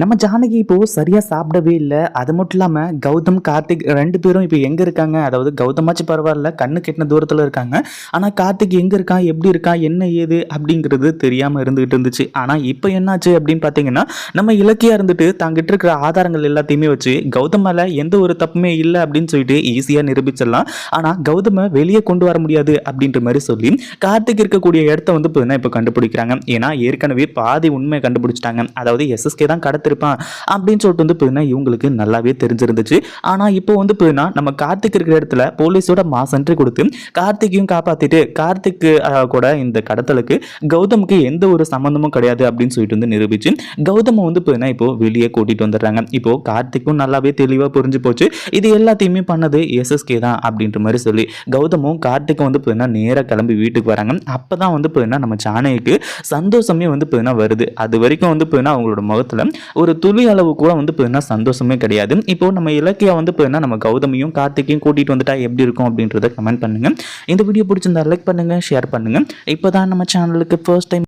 நம்ம ஜானகி இப்போது சரியாக சாப்பிடவே இல்லை. அது மட்டும் இல்லாமல் கௌதம் கார்த்திக் ரெண்டு பேரும் இப்போ எங்கே இருக்காங்க? அதாவது கௌதமாச்சு பரவாயில்ல கண்ணு கெட்டின தூரத்தில் இருக்காங்க. ஆனால் கார்த்திக் எங்கே இருக்கான் எப்படி இருக்கான் என்ன ஏது? அப்படிங்கிறது தெரியாமல் இருந்துகிட்டு இருந்துச்சு. ஆனால் இப்போ என்னாச்சு அப்படின்னு பார்த்தீங்கன்னா நம்ம இலக்கியாக இருந்துட்டு தாங்கிட்ட இருக்கிற ஆதாரங்கள் எல்லாத்தையுமே வச்சு கௌதம் மேலே எந்த ஒரு தப்புமே இல்லை அப்படின்னு சொல்லிட்டு ஈஸியாக நிரூபிச்சிடலாம். ஆனால் கௌதமை வெளியே கொண்டு வர முடியாது அப்படின்ற மாதிரி சொல்லி கார்த்திக் இருக்கக்கூடிய இடத்த வந்து இப்போ கண்டுபிடிக்கிறாங்க. ஏன்னா ஏற்கனவே பாதி உண்மையை கண்டுபிடிச்சிட்டாங்க. அதாவது எஸ்எஸ்கே தான் கடத்த காத்திருப்பான் அப்படின்னு சொல்லிட்டு வந்து பார்த்தீங்கன்னா இவங்களுக்கு நல்லாவே தெரிஞ்சிருந்துச்சு. ஆனால் இப்போ வந்து பார்த்தீங்கன்னா நம்ம கார்த்திக் இருக்கிற இடத்துல போலீஸோட மாசன்று கொடுத்து கார்த்திக்கையும் காப்பாற்றிட்டு கார்த்திக் கூட இந்த கடத்தலுக்கு கௌதமுக்கு எந்த ஒரு சம்மந்தமும் கிடையாது அப்படின்னு சொல்லிட்டு வந்து நிரூபிச்சு கௌதமை வந்து பார்த்தீங்கன்னா இப்போ வெளியே கூட்டிட்டு வந்துடுறாங்க. இப்போ கார்த்திக்கும் நல்லாவே தெளிவாக புரிஞ்சு போச்சு. இது எல்லாத்தையுமே பண்ணது எஸ்எஸ்கே தான் அப்படின்ற மாதிரி சொல்லி கௌதமும் கார்த்திக்கும் வந்து பார்த்தீங்கன்னா நேராக கிளம்பி வீட்டுக்கு வராங்க. அப்போ தான் வந்து பார்த்தீங்கன்னா நம்ம சாணைக்கு சந்தோஷமே வந்து பார்த்தீங்கன்னா வருது. அது வரைக்கும் வந்து பார்த்தீங்கன்னா அவங்களோட முகத்தில் ஒரு துளி அளவு கூட வந்து பார்த்தீங்கன்னா சந்தோஷமே கிடையாது. இப்போ நம்ம இலக்கியா வந்து பார்த்தீங்கன்னா நம்ம கௌதமியும் கார்த்திக்கையும் கூட்டிகிட்டு வந்துட்டா எப்படி இருக்கும் அப்படின்றத கமெண்ட் பண்ணுங்க. இந்த வீடியோ பிடிச்சிருந்தா லைக் பண்ணுங்கள் ஷேர் பண்ணுங்க. இப்போ தான் நம்ம சேனலுக்கு ஃபர்ஸ்ட் டைம்